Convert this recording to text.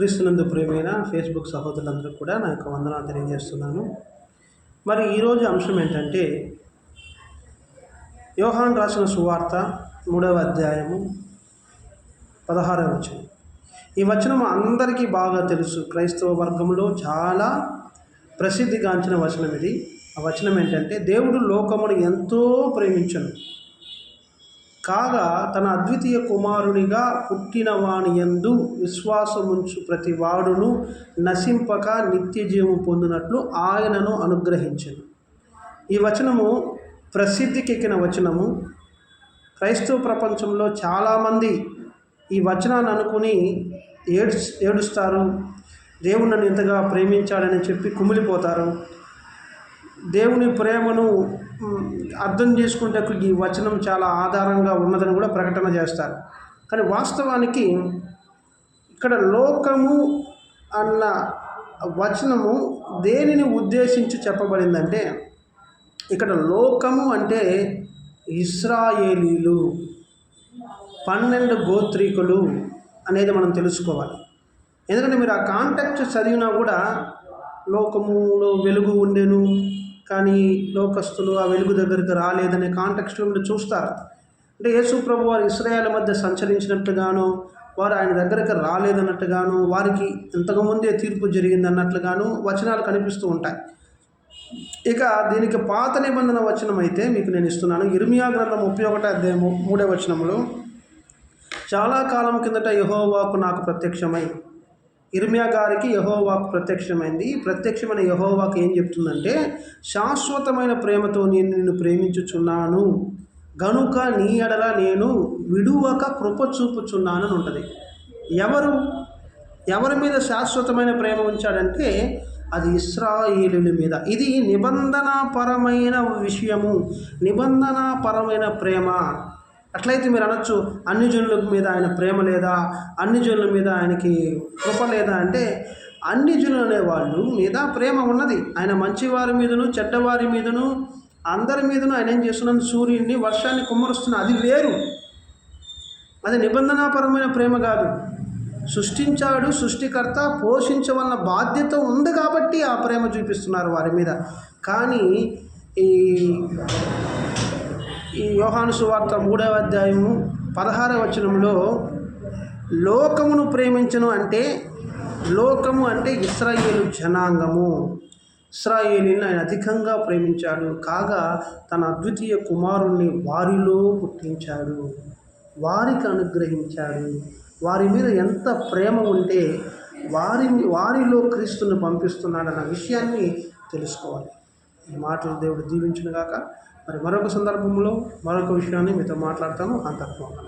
క్రీస్తునందు ప్రేమైన ఫేస్బుక్ సహోదరులందరూ కూడా నా యొక్క వందనాలు తెలియజేస్తున్నాను. మరి ఈరోజు అంశం ఏంటంటే యోహాన్ రాసిన సువార్త మూడవ అధ్యాయము పదహారవ వచనం. ఈ వచనం అందరికీ బాగా తెలుసు. క్రైస్తవ వర్గంలో చాలా ప్రసిద్ధిగాంచిన వచనం ఇది. ఆ వచనం ఏంటంటే దేవుడు లోకమును ఎంతో ప్రేమించను. కాగా తన అద్వితీయ కుమారునిగా పుట్టినవాని ఎందు విశ్వాసముంచు ప్రతి వాడును నశింపక నిత్యజీవము పొందినట్లు ఆయనను అనుగ్రహించను. ఈ వచనము ప్రసిద్ధికెక్కిన వచనము. క్రైస్తవ ప్రపంచంలో చాలామంది ఈ వచనాన్ని అనుకుని ఏడు ఏడుస్తారు. దేవుడు నన్ను ఇంతగా ప్రేమించాడని చెప్పి కుమిలిపోతారు. దేవుని ప్రేమను అర్థం చేసుకునేటకు ఈ వచనం చాలా ఆధారంగా ఉన్నదని కూడా ప్రకటన చేస్తారు. కానీ వాస్తవానికి ఇక్కడ లోకము అన్న వచనము దేనిని ఉద్దేశించి చెప్పబడిందంటే ఇక్కడ లోకము అంటే ఇస్రాయేలీలు పన్నెండు గోత్రీకులు అనేది మనం తెలుసుకోవాలి. ఎందుకంటే మీరు ఆ కాంటాక్ట్ చదివినా కూడా లోకములో వెలుగు ఉండేను కానీ లోకస్తులు ఆ వెలుగు దగ్గరికి రాలేదనే కాంటెక్స్ట్లో మీరు చూస్తారు. అంటే యేసు ప్రభు వారు ఇస్రాయేల్ మధ్య సంచరించినట్టుగాను వారు ఆయన దగ్గరికి రాలేదన్నట్టుగాను వారికి ఇంతకుముందే తీర్పు జరిగింది అన్నట్లుగాను వచనాలు కనిపిస్తూ ఉంటాయి. ఇక దీనికి పాత నిబంధన వచనం అయితే మీకు నేను ఇస్తున్నాను. ఇర్మియా గ్రంథం ముప్పై ఒకటో అధ్యాయము మూడో వచనంలో చాలా కాలం కిందట యహోవాకు నాకు ప్రత్యక్షమై ఇర్మియా గారికి యహోవాకు ప్రత్యక్షమైంది. ఈ ప్రత్యక్షమైన యహోవాకు ఏం చెప్తుందంటే శాశ్వతమైన ప్రేమతో నేను నిన్ను ప్రేమించుచున్నాను. గనుక నీ ఎడల నేను విడువక కృప చూపుచున్నాను అని ఉంటుంది. ఎవరు ఎవరి మీద శాశ్వతమైన ప్రేమ ఉంచాడంటే అది ఇస్రాయేలుల మీద. ఇది నిబంధనాపరమైన విషయము. నిబంధనాపరమైన ప్రేమ. అట్లయితే మీరు అనొచ్చు అన్ని జనుల మీద ఆయన ప్రేమ లేదా అన్ని జనుల మీద ఆయనకి కృప లేదా అంటే అన్ని జనులు అనేవాళ్ళు మీద ప్రేమ ఉన్నది. ఆయన మంచివారి మీదను చెడ్డవారి మీదను అందరి మీదను ఆయన ఏం చేస్తున్నాను సూర్యుడిని వర్షాన్ని కుమ్మరుస్తున్న అది వేరు. అది నిబంధనాపరమైన ప్రేమ కాదు. సృష్టించాడు సృష్టికర్త పోషించవలన బాధ్యత ఉంది కాబట్టి ఆ ప్రేమ చూపిస్తున్నారు వారి మీద. కానీ ఈ ఈ యోహాను సువార్త మూడవ అధ్యాయము పదహార వచనంలో లోకమును ప్రేమించను అంటే లోకము అంటే ఇస్రాయేలు జనాంగము. ఇస్రాయేలీని ఆయన అధికంగా ప్రేమించాడు. కాగా తన అద్వితీయ కుమారుణ్ణి వారిలో పుట్టించాడు. వారికి అనుగ్రహించాడు. వారి మీద ఎంత ప్రేమ ఉంటే వారిని వారిలో క్రీస్తుని పంపిస్తున్నాడన్న విషయాన్ని తెలుసుకోవాలి. ఈ మాటలు దేవుడు దీవించును గాక మరి మరొక సందర్భంలో మరొక విషయాన్ని మీతో మాట్లాడతాను. అంతర్పంగా